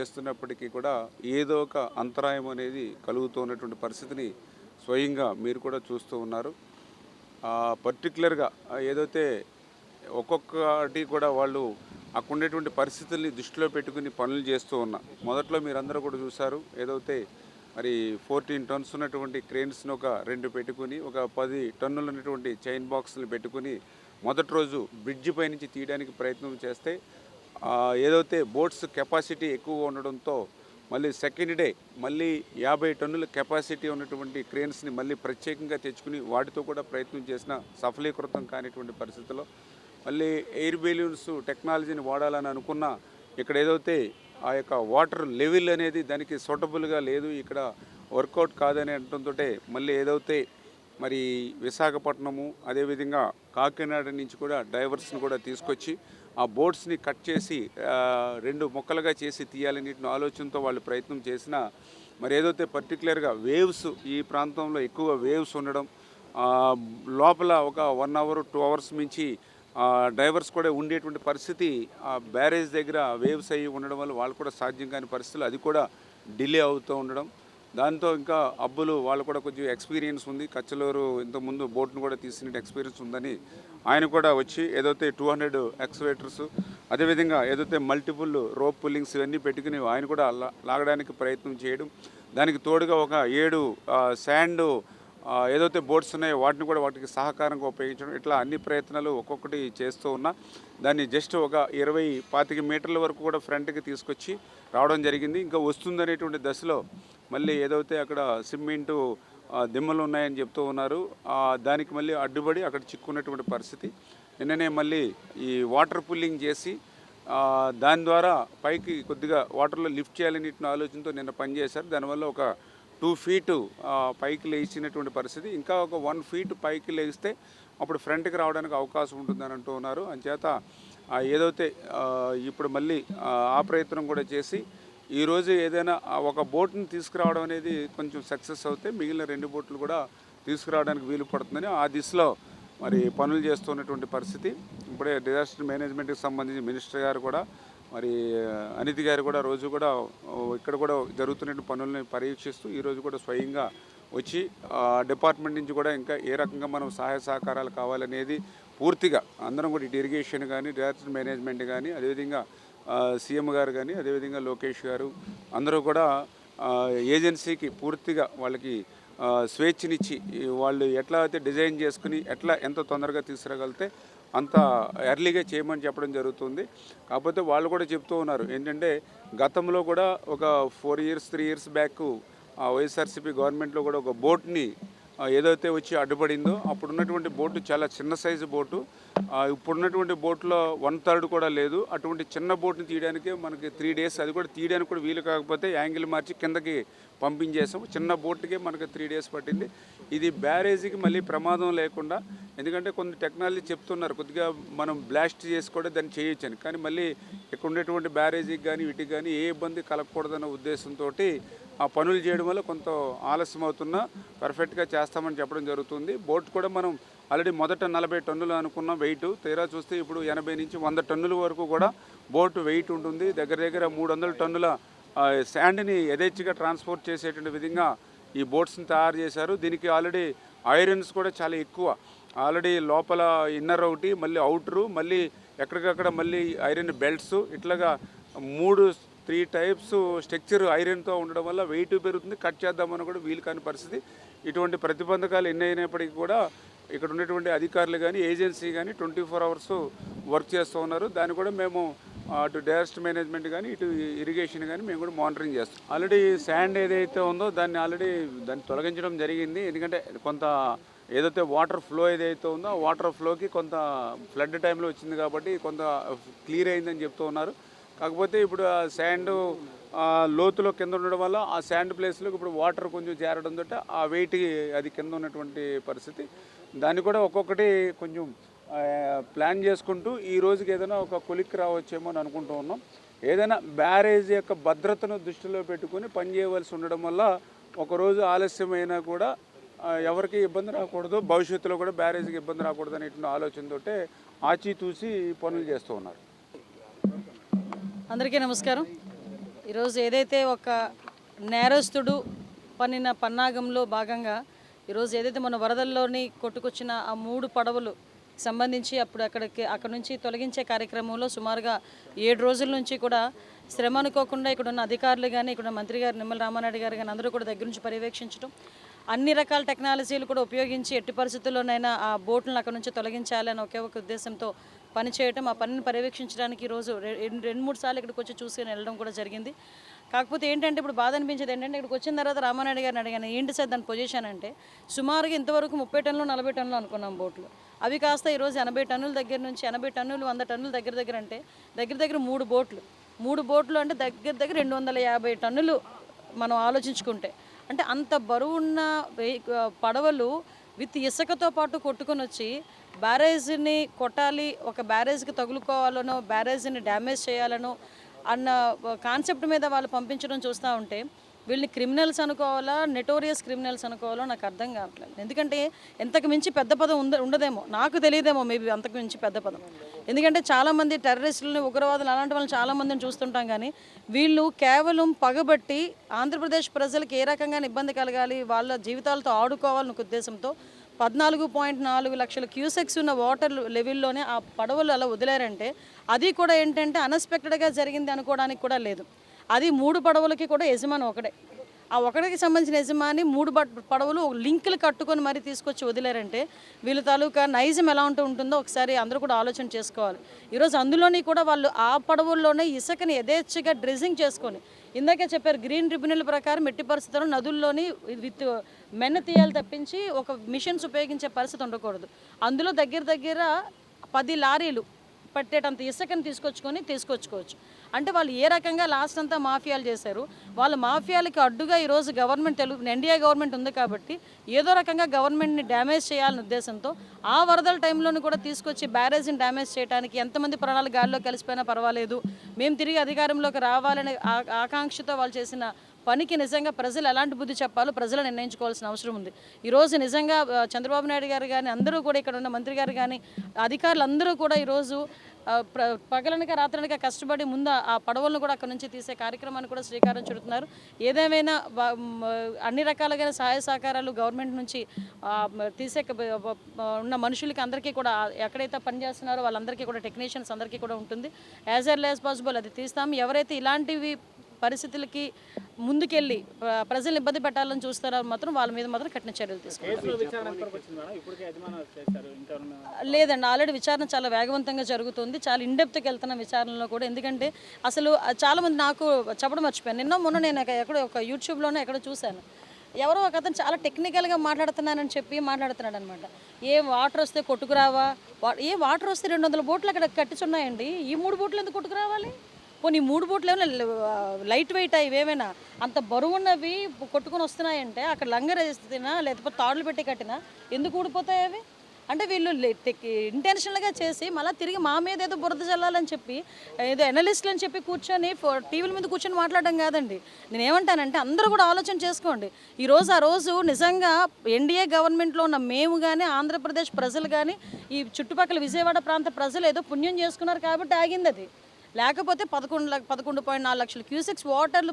చేస్తున్నప్పటికీ కూడా ఏదో ఒక అంతరాయం అనేది కలుగుతున్నటువంటి పరిస్థితిని స్వయంగా మీరు కూడా చూస్తూ ఉన్నారు. పర్టికులర్గా ఏదైతే ఒక్కొక్కటి కూడా వాళ్ళు అక్కడ ఉండేటువంటి పరిస్థితుల్ని దృష్టిలో పెట్టుకుని పనులు చేస్తూ ఉన్నా మొదట్లో మీరందరూ కూడా చూశారు ఏదైతే మరి ఫోర్టీన్ టన్స్ ఉన్నటువంటి క్రేన్స్ని ఒక రెండు పెట్టుకుని ఒక పది టన్నులు ఉన్నటువంటి చైన్ బాక్స్ని పెట్టుకుని మొదటి రోజు బ్రిడ్జి పై నుంచి తీయడానికి ప్రయత్నం చేస్తే ఏదైతే బోట్స్ కెపాసిటీ ఎక్కువ ఉండడంతో మళ్ళీ సెకండ్ డే మళ్ళీ యాభై టన్నుల కెపాసిటీ ఉన్నటువంటి క్రేన్స్ని మళ్ళీ ప్రత్యేకంగా తెచ్చుకుని వాటితో కూడా ప్రయత్నం చేసిన సఫలీకృతం కానిటువంటి పరిస్థితుల్లో మళ్ళీ ఎయిర్ బెలూన్స్ టెక్నాలజీని వాడాలని అనుకున్న ఇక్కడ ఏదైతే ఆ యొక్క వాటర్ లెవెల్ అనేది దానికి సూటబుల్గా లేదు ఇక్కడ వర్కౌట్ కాదని అనడంతో మళ్ళీ ఏదైతే మరి విశాఖపట్నము అదేవిధంగా కాకినాడ నుంచి కూడా డైవర్స్ని కూడా తీసుకొచ్చి ఆ బోట్స్ని కట్ చేసి రెండు ముక్కలుగా చేసి తీయాలని ఆలోచనతో వాళ్ళు ప్రయత్నం చేసినా మరి ఏదైతే పర్టికులర్గా వేవ్స్ ఈ ప్రాంతంలో ఎక్కువ వేవ్స్ ఉండడం లోపల ఒక వన్ అవర్ టూ అవర్స్ మించి డ్రైవర్స్ డైవర్స్ కూడా ఉండేటువంటి పరిస్థితి ఆ బ్యారేజ్ దగ్గర వేవ్స్ అయ్యి ఉండడం వల్ల వాళ్ళు కూడా సాధ్యం కాని పరిస్థితులు అది కూడా డిలే అవుతూ ఉండడం దాంతో ఇంకా అబ్బులు వాళ్ళు కూడా కొంచెం ఎక్స్పీరియన్స్ ఉంది. కచ్చలూరు ఇంతకుముందు బోట్ను కూడా తీసిన ఎక్స్పీరియన్స్ ఉందని ఆయన కూడా వచ్చి ఏదైతే టూ హండ్రెడ్ ఎక్స్వేటర్స్ అదేవిధంగా ఏదైతే మల్టిపుల్ రోప్ పుల్లింగ్స్ ఇవన్నీ పెట్టుకుని ఆయన కూడా లాగడానికి ప్రయత్నం చేయడం. దానికి తోడుగా ఒక ఏడు శాండ్ ఏదైతే బోట్స్ ఉన్నాయో వాటిని కూడా వాటికి సహకారంగా ఉపయోగించడం. ఇట్లా అన్ని ప్రయత్నాలు ఒక్కొక్కటి చేస్తూ ఉన్నా దాన్ని జస్ట్ ఒక ఇరవై పాతిక మీటర్ల వరకు కూడా ఫ్రంట్కి తీసుకొచ్చి రావడం జరిగింది. ఇంకా వస్తుందనేటువంటి దశలో మళ్ళీ ఏదైతే అక్కడ సిమెంటు దిమ్మలు ఉన్నాయని చెప్తూ ఉన్నారు దానికి మళ్ళీ అడ్డుపడి అక్కడ చిక్కున్నటువంటి పరిస్థితి. నిన్ననే మళ్ళీ ఈ వాటర్ పుల్లింగ్ చేసి దాని ద్వారా పైకి కొద్దిగా వాటర్లో లిఫ్ట్ చేయాలని ఆలోచనతో నిన్న పనిచేశారు దానివల్ల ఒక టూ ఫీటు పైకి లేచినటువంటి పరిస్థితి. ఇంకా ఒక వన్ ఫీట్ పైకి లేస్తే అప్పుడు ఫ్రంట్కి రావడానికి అవకాశం ఉంటుందని అంటూ ఉన్నారు. అంచేత ఏదైతే ఇప్పుడు మళ్ళీ ఆ ప్రయత్నం కూడా చేసి ఈరోజు ఏదైనా ఒక బోట్ని తీసుకురావడం అనేది కొంచెం సక్సెస్ అవుతే మిగిలిన రెండు బోట్లు కూడా తీసుకురావడానికి వీలు పడుతుందని ఆ దిశలో మరి పనులు చేస్తున్నటువంటి పరిస్థితి. ఇప్పుడే డిజాస్టర్ మేనేజ్మెంట్కి సంబంధించి మినిస్టర్ గారు కూడా మరి అనితి గారు కూడా రోజు కూడా ఇక్కడ కూడా జరుగుతున్న పనుల్ని పర్యవేక్షిస్తూ ఈరోజు కూడా స్వయంగా వచ్చి ఆ డిపార్ట్మెంట్ నుంచి కూడా ఇంకా ఏ రకంగా మనం సహాయ సహకారాలు కావాలనేది పూర్తిగా అందరం కూడా ఇటు ఇరిగేషన్ కానీ డిజాస్టర్ మేనేజ్మెంట్ కానీ అదేవిధంగా సీఎం గారు కానీ అదేవిధంగా లోకేష్ గారు అందరూ కూడా ఏజెన్సీకి పూర్తిగా వాళ్ళకి స్వేచ్ఛనిచ్చి వాళ్ళు ఎట్లా అయితే డిజైన్ చేసుకుని ఎట్లా ఎంత తొందరగా తీసుకురాగలితే అంత ఎర్లీగా చేయమని చెప్పడం జరుగుతుంది. కాకపోతే వాళ్ళు కూడా చెప్తూ ఉన్నారు ఏంటంటే గతంలో కూడా ఒక four years three years back YSRCP గవర్నమెంట్లో కూడా ఒక బోట్ని ఏదైతే వచ్చి అడ్డుపడిందో అప్పుడు ఉన్నటువంటి బోటు చాలా చిన్న సైజు బోటు. ఇప్పుడున్నటువంటి బోట్లో వన్ థర్డ్ కూడా లేదు. అటువంటి చిన్న బోట్ని తీయడానికి మనకి త్రీ డేస్ అది కూడా తీయడానికి కూడా వీలు కాకపోతే యాంగిల్ మార్చి కిందకి పంపించేసాం. చిన్న బోట్కే మనకి త్రీ డేస్ పట్టింది. ఇది బ్యారేజీకి మళ్ళీ ప్రమాదం లేకుండా ఎందుకంటే కొన్ని టెక్నాలజీ చెప్తున్నారు. కొద్దిగా మనం బ్లాస్ట్ చేసి కూడా దాన్ని చేయొచ్చని. కానీ మళ్ళీ ఇక్కడ ఉండేటువంటి బ్యారేజీకి కానీ వీటికి కానీ ఏ ఇబ్బంది కలగకూడదన్న ఉద్దేశంతో ఆ పనులు చేయడం వల్ల కొంత ఆలస్యం అవుతున్నా పర్ఫెక్ట్గా చేస్తామని చెప్పడం జరుగుతుంది. బోట్ కూడా మనం ఆల్రెడీ మొదట నలభై టన్నులు అనుకున్న వెయిట్. తీరా చూస్తే ఇప్పుడు ఎనభై నుంచి వంద టన్నుల వరకు కూడా బోట్ వెయిట్ ఉంటుంది. దగ్గర దగ్గర మూడు వందల టన్నుల శాండ్ని యథేచ్ఛగా ట్రాన్స్పోర్ట్ చేసేటువంటి విధంగా ఈ బోట్స్ని తయారు చేశారు. దీనికి ఆల్రెడీ ఐరన్స్ కూడా చాలా ఎక్కువ. ఆల్రెడీ లోపల ఇన్నర్ ఒకటి మళ్ళీ అవుటరు మళ్ళీ ఎక్కడికక్కడ మళ్ళీ ఐరన్ బెల్ట్స్. ఇట్లాగా మూడు త్రీ టైప్స్ స్ట్రక్చర్ ఐరన్తో ఉండడం వల్ల వెయిట్ పెరుగుతుంది. కట్ చేద్దామని కూడా వీలు కాని పరిస్థితి. ఇటువంటి ప్రతిబంధకాలు ఎన్ని అయినప్పటికీ కూడా ఇక్కడ ఉన్నటువంటి అధికారులు కానీ ఏజెన్సీ కానీ ట్వంటీ ఫోర్ అవర్స్ వర్క్ చేస్తూ ఉన్నారు. దాన్ని కూడా మేము అటు డైరెస్ట్ మేనేజ్మెంట్ కానీ ఇటు ఇరిగేషన్ కానీ మేము కూడా మానిటరింగ్ చేస్తాం. ఆల్రెడీ శాండ్ ఏదైతే ఉందో దాన్ని ఆల్రెడీ దాన్ని తొలగించడం జరిగింది. ఎందుకంటే కొంత ఏదైతే వాటర్ ఫ్లో ఏదైతే ఉందో వాటర్ ఫ్లోకి కొంత ఫ్లడ్ టైంలో వచ్చింది కాబట్టి కొంత క్లియర్ అయిందని చెప్తూ ఉన్నారు. కాకపోతే ఇప్పుడు ఆ శాండ్ లోతులో కింద ఉండడం వల్ల ఆ శాండ్ ప్లేస్లోకి ఇప్పుడు వాటర్ కొంచెం చేరడం తోట ఆ వెయిట్ అది కింద ఉన్నటువంటి పరిస్థితి. దాన్ని కూడా ఒక్కొక్కటి కొంచెం ప్లాన్ చేసుకుంటూ ఈ రోజుకి ఏదైనా ఒక కొలిక్కి రావచ్చేమో అని అనుకుంటూ ఉన్నాం. ఏదైనా బ్యారేజ్ యొక్క భద్రతను దృష్టిలో పెట్టుకొని పనిచేయవలసి ఉండడం వల్ల ఒకరోజు ఆలస్యమైనా కూడా ఎవరికి ఇబ్బంది రాకూడదు భవిష్యత్తులో కూడా బ్యారేజ్కి ఇబ్బంది రాకూడదు అనేటువంటి ఆలోచనతోటే ఆచితూసి పనులు చేస్తూ ఉన్నారు. అందరికీ నమస్కారం. ఈరోజు ఏదైతే ఒక నేరస్తుడు పన్నిన పన్నాగంలో భాగంగా ఈరోజు ఏదైతే మన వరదల్లోని కొట్టుకొచ్చిన ఆ మూడు పడవలు సంబంధించి అప్పుడు అక్కడికి అక్కడ నుంచి తొలగించే కార్యక్రమంలో సుమారుగా ఏడు రోజుల నుంచి కూడా శ్రమ అనుకోకుండా ఇక్కడ ఉన్న అధికారులు కానీ ఇక్కడ మంత్రి గారు నిమ్మల రామారెడ్డి గారు కానీ అందరూ కూడా దగ్గర నుంచి పర్యవేక్షించడం అన్ని రకాల టెక్నాలజీలు కూడా ఉపయోగించి ఎట్టి పరిస్థితుల్లోనైనా ఆ బోట్లను అక్కడ నుంచి తొలగించాలని ఒకే ఒక ఉద్దేశంతో పనిచేయటం. ఆ పనిని పర్యవేక్షించడానికి ఈరోజు రె- రెండు రెండు మూడు సార్లు ఇక్కడికి వచ్చి చూసుకుని వెళ్ళడం కూడా జరిగింది. కాకపోతే ఏంటంటే ఇప్పుడు బాధ అనిపించేది ఏంటంటే ఇక్కడికి వచ్చిన తర్వాత రామానాయుడు గారిని అడిగాను ఏంటి సార్ దాని పొజిషన్ అంటే సుమారుగా ఇంతవరకు ముప్పై టన్నులు నలభై టన్నులు అనుకున్నాం బోట్లు. అవి కాస్త ఈరోజు ఎనభై టన్నుల దగ్గర నుంచి ఎనభై టన్నులు వంద టన్నుల దగ్గర దగ్గర అంటే దగ్గర దగ్గర మూడు బోట్లు. మూడు బోట్లు అంటే దగ్గర దగ్గర రెండు వందల యాభై టన్నులు మనం ఆలోచించుకుంటే. అంటే అంత బరువున్న వెహి- పడవలు విత్ ఇసుకతో పాటు కొట్టుకొని వచ్చి బ్యారేజ్ని కొట్టాలి ఒక బ్యారేజ్కి తగులుకోవాలనో బ్యారేజ్ని డ్యామేజ్ చేయాలనో అన్న కాన్సెప్ట్ మీద వాళ్ళు పంపించడం చూస్తూ ఉంటే వీళ్ళని క్రిమినల్స్ అనుకోవాలా నెటోరియస్ క్రిమినల్స్ అనుకోవాలో నాకు అర్థం కావట్లేదు. ఎందుకంటే ఎంతకు మించి పెద్ద పదం ఉంద ఉండదేమో. నాకు తెలియదేమో మేబీ అంతకు మించి పెద్ద పదం. ఎందుకంటే చాలామంది టెర్రరిస్టులని ఉగ్రవాదులు అలాంటి వాళ్ళని చాలామందిని చూస్తుంటాం కానీ వీళ్ళు కేవలం పగబట్టి ఆంధ్రప్రదేశ్ ప్రజలకు ఏ రకంగా ఇబ్బంది కలగాలి వాళ్ళ జీవితాలతో ఆడుకోవాలనే ఉద్దేశంతో పద్నాలుగు పాయింట్ నాలుగు లక్షల క్యూసెక్స్ ఉన్న వాటర్ లెవెల్లోనే ఆ పడవలు అలా వదిలారంటే అది కూడా ఏంటంటే అన్ఎక్స్పెక్టెడ్గా జరిగింది అనుకోవడానికి కూడా లేదు. అది మూడు పడవలకి కూడా యజమాని ఒకడే. ఆ ఒకటికి సంబంధించిన యజమాని మూడు పడవలు లింకులు కట్టుకొని మరీ తీసుకొచ్చి వదిలేరంటే వీళ్ళ తాలూకా నైజం ఎలా ఉంటూ ఉంటుందో ఒకసారి అందరూ కూడా ఆలోచన చేసుకోవాలి. ఈరోజు అందులోని కూడా వాళ్ళు ఆ పడవల్లోనే ఇసుకని యథేచ్ఛగా డ్రెస్సింగ్ చేసుకొని ఇందాకే చెప్పారు గ్రీన్ ట్రిబ్యునల్ ప్రకారం ఎట్టి పరిస్థితుల్లో నదుల్లోని విత్ మెన్న తీయాలి తప్పించి ఒక మిషన్స్ ఉపయోగించే పరిస్థితి ఉండకూడదు. అందులో దగ్గర దగ్గర పది లారీలు పట్టేటంత ఇసుకని తీసుకొచ్చుకొని తీసుకొచ్చుకోవచ్చు. అంటే వాళ్ళు ఏ రకంగా లాస్ట్ అంతా మాఫియాలు చేశారు? వాళ్ళ మాఫియాలకి అడ్డుగా ఈరోజు గవర్నమెంట్ తెలుగు ఎన్డీఏ గవర్నమెంట్ ఉంది కాబట్టి ఏదో రకంగా గవర్నమెంట్ని డ్యామేజ్ చేయాలనే ఉద్దేశంతో ఆ వరదల టైంలోనూ కూడా తీసుకొచ్చి బ్యారేజ్ని డ్యామేజ్ చేయడానికి ఎంతమంది ప్రాణాలు గాల్లో కలిసిపోయినా పర్వాలేదు. మేము తిరిగి అధికారంలోకి రావాలనే ఆకాంక్షతో వాళ్ళు చేసిన పనికి నిజంగా ప్రజలు ఎలాంటి బుద్ధి చెప్పాలో ప్రజలు నిర్ణయించుకోవాల్సిన అవసరం ఉంది. ఈరోజు నిజంగా చంద్రబాబు నాయుడు గారు కానీ అందరూ కూడా ఇక్కడ ఉన్న మంత్రి గారు కానీ అధికారులు అందరూ కూడా ఈరోజు ప్ర పగలనక రాత్రనక కష్టపడి ముందు ఆ పడవలను కూడా అక్కడ నుంచి తీసే కార్యక్రమాన్ని కూడా శ్రీకారం చుడుతున్నారు. ఏదేమైనా అన్ని రకాలుగా సహాయ సహకారాలు గవర్నమెంట్ నుంచి తీసే ఉన్న మనుషులకి అందరికీ కూడా ఎక్కడైతే పనిచేస్తున్నారో వాళ్ళందరికీ కూడా టెక్నీషియన్స్ అందరికీ కూడా ఉంటుంది. యాజ్ ఎర్లీ యాజ్ పాసిబుల్ అది తీస్తాం. ఎవరైతే ఇలాంటివి పరిస్థితులకి ముందుకెళ్ళి ఆ, ప్రజల్ని ఇబ్బంది పెట్టాలని చూస్తారో మాత్రం వాళ్ళ మీద మాత్రం కఠిన చర్యలు తీసుకుంటారు. లేదండి ఆల్రెడీ విచారణ చాలా వేగవంతంగా జరుగుతుంది. చాలా ఇండెప్త్కి వెళ్తున్న విచారణలో కూడా. ఎందుకంటే అసలు ఆ, చాలా మంది నాకు చెప్పడం మర్చిపోయాను. నిన్న మొన్న నేను ఎక్క- ఎక్కడో ఒక యూట్యూబ్లోనే ఎక్కడో చూశాను. ఎవరో ఒక అతను చాలా టెక్నికల్గా మాట్లాడుతున్నానని చెప్పి మాట్లాడుతున్నాడు అనమాట ఏ వాటర్ వస్తే కొట్టుకురావా? ఏ వాటర్ వస్తే రెండు వందల బోట్లు అక్కడ కట్టించున్నాయండి? ఈ మూడు బోట్లు ఎందుకు కొట్టుకురావాలి? పోనీ మూడు బోట్లు ఏమైనా లైట్ వెయిట్ అవి ఏమైనా అంత బరువున్నవి కొట్టుకొని వస్తున్నాయంటే అక్కడ లంగర్ వేస్తున్నా లేకపోతే తాడులు పెట్టి కట్టినా ఎందుకు ఊడిపోతాయి అవి? అంటే వీళ్ళు ఇంటెన్షనల్గా చేసి మళ్ళీ తిరిగి మా మీద ఏదో బురద చల్లాలని చెప్పి ఏదో ఎనలిస్ట్లు అని చెప్పి కూర్చొని ఫో- టీవీల మీద కూర్చొని మాట్లాడడం కాదండి. నేను ఏమంటానంటే అందరూ కూడా ఆలోచన చేసుకోండి. ఈ రోజు ఆ రోజు నిజంగా ఎన్డీఏ గవర్నమెంట్లో ఉన్న మేము కానీ ఆంధ్రప్రదేశ్ ప్రజలు కానీ ఈ చుట్టుపక్కల విజయవాడ ప్రాంత ప్రజలు ఏదో పుణ్యం చేసుకున్నారు కాబట్టి ఆగింది అది. లేకపోతే పదకొండు లక్ష పదకొండు పాయింట్ నాలుగు లక్షల. క్యూసెక్స్ వాటర్లో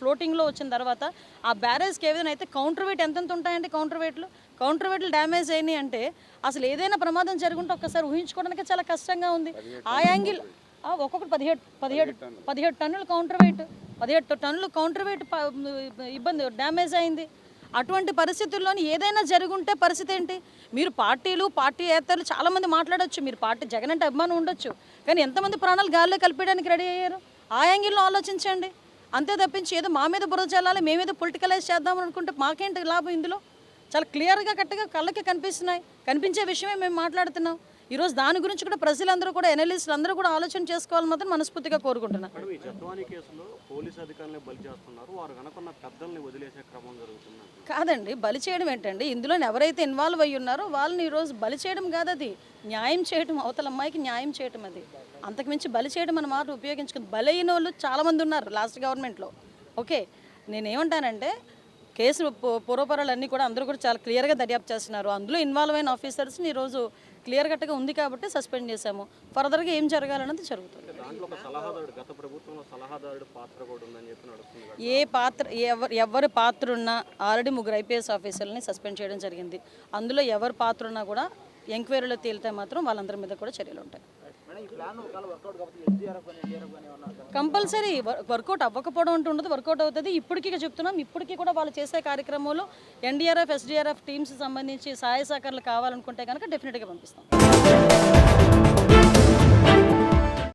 ఫ్లోటింగ్లో వచ్చిన తర్వాత ఆ బ్యారేజ్కి ఏదైనా అయితే కౌంటర్ వెయిట్ ఎంతెంత ఉంటాయండి కౌంటర్ వెయిట్లు కౌంటర్ వెయిట్లు డ్యామేజ్ అయినాయి అంటే అసలు ఏదైనా ప్రమాదం జరుగుంటే ఒక్కసారి ఊహించుకోవడానికి చాలా కష్టంగా ఉంది. ఆ యాంగిల్ ఆ, ఒక్కొక్కటి పదిహేడు పదిహేడు పదిహేడు టన్నులు. కౌంటర్ వెయిట్ పదిహేడు టన్నులు కౌంటర్ వెయిట్ ఇబ్బంది డ్యామేజ్ అయింది. అటువంటి పరిస్థితుల్లోని ఏదైనా జరుగుంటే పరిస్థితి ఏంటి? మీరు పార్టీలు పార్టీ ఏతరులు చాలామంది మాట్లాడొచ్చు. మీరు పార్టీ జగన్ అంటే అభిమానం ఉండొచ్చు. కానీ ఎంతమంది ప్రాణాలు గాల్లో కలిపేయడానికి రెడీ అయ్యారు? ఆ యాంగిల్లో ఆలోచించండి. అంతే తప్పించి ఏదో మా మీద బురద చల్లాలి మేమేదో పొలిటికలైజ్ చేద్దాం అనుకుంటే మాకేంటి లాభం ఇందులో? చాలా క్లియర్గా కరెక్ట్గా కళ్ళకి కనిపిస్తున్నాయి. కనిపించే విషయమే మేము మాట్లాడుతున్నాం. ఈరోజు దాని గురించి కూడా ప్రజలందరూ కూడా ఎనలిస్టులు అందరూ కూడా ఆలోచన చేసుకోవాలని మాత్రం మనస్ఫూర్తిగా కోరుకుంటున్నాను కాదండి బలి చేయడం ఏంటండి? ఇందులో ఎవరైతే ఇన్వాల్వ్ అయ్యి ఉన్నారో వాళ్ళని ఈరోజు బలి చేయడం కాదు అది. న్యాయం చేయడం అవతల అమ్మాయికి న్యాయం చేయడం అది. అంతకుమించి బలి చేయడం అన్న మాట ఉపయోగించుకుంది బలైన వాళ్ళు చాలామంది ఉన్నారు లాస్ట్ గవర్నమెంట్లో. ఓకే నేనేమంటానంటే కేసు పూర్వపరాలన్నీ కూడా అందరూ కూడా చాలా క్లియర్గా దర్యాప్తు చేస్తున్నారు. అందులో ఇన్వాల్వ్ అయిన ఆఫీసర్స్ని ఈరోజు క్లియర్ కట్గా ఉంది కాబట్టి సస్పెండ్ చేశాము. ఫర్దర్గా ఏం జరగాలన్నది జరుగుతుంది. ఏ పాత్ర ఎవరు ఎవరి పాత్ర ఉన్నా ఆల్రెడీ ముగ్గురు ఐపీఎస్ ఆఫీసర్లని సస్పెండ్ చేయడం జరిగింది. అందులో ఎవరి పాత్ర ఉన్నా కూడా ఎంక్వైరీలో తేలితే మాత్రం వాళ్ళందరి మీద కూడా చర్యలు ఉంటాయి. కంపల్సరీ వర్కౌట్ అవ్వకపోవడం అంటూ ఉండదు వర్కౌట్ అవుతుంది. ఇప్పటికీ చెప్తున్నాం ఇప్పటికీ కూడా వాళ్ళు చేసే కార్యక్రమంలో ఎన్డీఆర్ఎఫ్ ఎస్డీఆర్ఎఫ్ టీమ్స్ సంబంధించి సహాయ సహకారాలు కావాలనుకుంటే కనుక డెఫినెట్గా పంపిస్తాం.